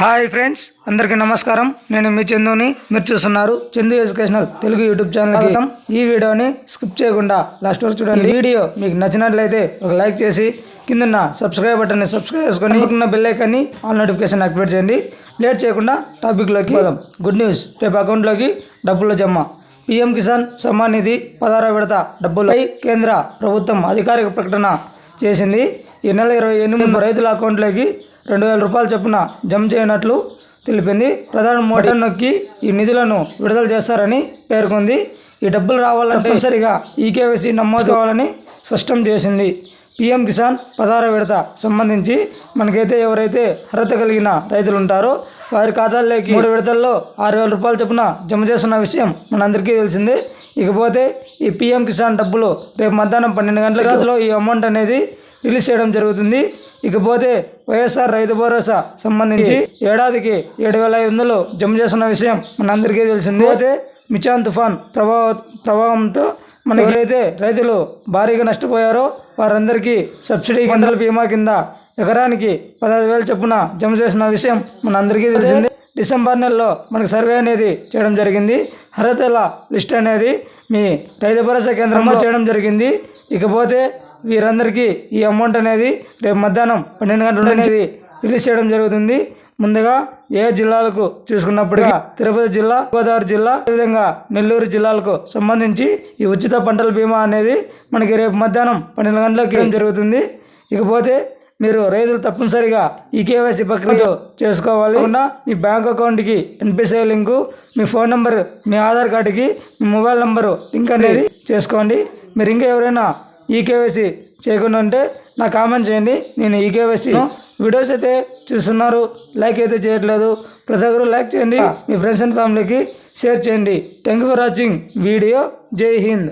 Hi friends అందరికీ నమస్కారం. నేను మీ చందుని మీరు చూస్తున్నారు Chandu educational Telugu YouTube channel ఈ వీడియోని స్కిప్ చేయకుండా లాస్ట్ వరకు చూడండి. ఈ వీడియో మీకు నచ్చినట్లయితే ఒక లైక్ చేసి కింద సబ్స్క్రైబ్ బటన్ని సబ్స్క్రైబ్ చేసుకొని ఉన్న బెల్ ఐకాన్ని ఆల్ నోటిఫికేషన్ యాక్టివేట్ చేయండి. లేట్ చేయకుండా టాపిక్లోకి పోదాం గుడ్ న్యూస్ రేపు అకౌంట్లోకి డబ్బులు జమ. పీఎం కిసాన్ సమ్మాన్ నిధి పదహారో విడత డబ్బులపై కేంద్ర ప్రభుత్వం అధికారిక ప్రకటన చేసింది. ఈ నెల ఇరవై ఎనిమిది రైతుల అకౌంట్లోకి రెండు వేల రూపాయలు చొప్పున జమ చేయనట్లు తెలిపింది. ప్రధాని మోడీ నొక్కి ఈ నిధులను విడుదల చేస్తారని పేర్కొంది. ఈ డబ్బులు రావాలంటే తప్పనిసరిగా ఈకేవైసీ నమోదు కావాలని స్పష్టం చేసింది. పీఎం కిసాన్ పదహార విడత సంబంధించి మనకైతే ఎవరైతే అర్హత కలిగిన రైతులు ఉంటారో వారి ఖాతాల్లోకి మూడు విడతల్లో ఆరు వేల రూపాయలు చొప్పున జమ చేస్తున్న విషయం మనందరికీ తెలిసిందే. ఇకపోతే ఈ పీఎం కిసాన్ డబ్బులు రేపు మధ్యాహ్నం పన్నెండు గంటల గదిలో ఈ అమౌంట్ అనేది రిలీజ్ చేయడం జరుగుతుంది. ఇకపోతే వైఎస్ఆర్ రైతు భరోసా సంబంధించి ఏడాదికి ఏడు వేల ఐదు వందలు జమ చేస్తున్న విషయం మనందరికీ తెలిసింది. అయితే మిచాన్ తుఫాన్ ప్రభావ ప్రభావంతో మనకి అయితే రైతులు భారీగా నష్టపోయారో వారందరికీ సబ్సిడీ పంటల బీమా కింద ఎకరానికి పదహైదు వేలు చొప్పున జమ చేసిన విషయం మనందరికీ తెలిసింది. డిసెంబర్ నెలలో మనకు సర్వే అనేది చేయడం జరిగింది. అర్హతల లిస్ట్ అనేది మీ రైతు భరోసా కేంద్రంలో చేయడం జరిగింది. ఇకపోతే వీరందరికీ ఈ అమౌంట్ అనేది రేపు మధ్యాహ్నం పన్నెండు గంటల అనేది రిలీజ్ చేయడం జరుగుతుంది. ముందుగా ఏ జిల్లాలకు చూసుకున్నప్పటికీ తిరుపతి జిల్లా గోదావరి జిల్లా అదేవిధంగా నెల్లూరు జిల్లాలకు సంబంధించి ఈ ఉచిత పంటల బీమా అనేది మనకి రేపు మధ్యాహ్నం పన్నెండు గంటలకు ఇవ్వడం జరుగుతుంది? ఇకపోతే మీరు రైతులు తప్పనిసరిగా ఈ కేవైసీ ప్రక్రియతో చేసుకోవాలి. మీ బ్యాంక్ అకౌంట్కి ఎన్పిసిఐ లింకు మీ ఫోన్ నెంబర్ మీ ఆధార్ కార్డుకి మీ మొబైల్ నెంబరు లింక్ అనేది చేసుకోండి. మీరు ఇంకా ఎవరైనా ఈ కేవైసీ చేయకుండా ఉంటే నాకు కామెంట్ చేయండి. నేను ఈ కేవైసీ వీడియోస్ అయితే చూస్తున్నారు లైక్ అయితే చేయట్లేదు. ప్రతి ఒక్కరు లైక్ చేయండి. మీ ఫ్రెండ్స్ అండ్ ఫ్యామిలీకి షేర్ చేయండి. Thank you for watching video జై హింద్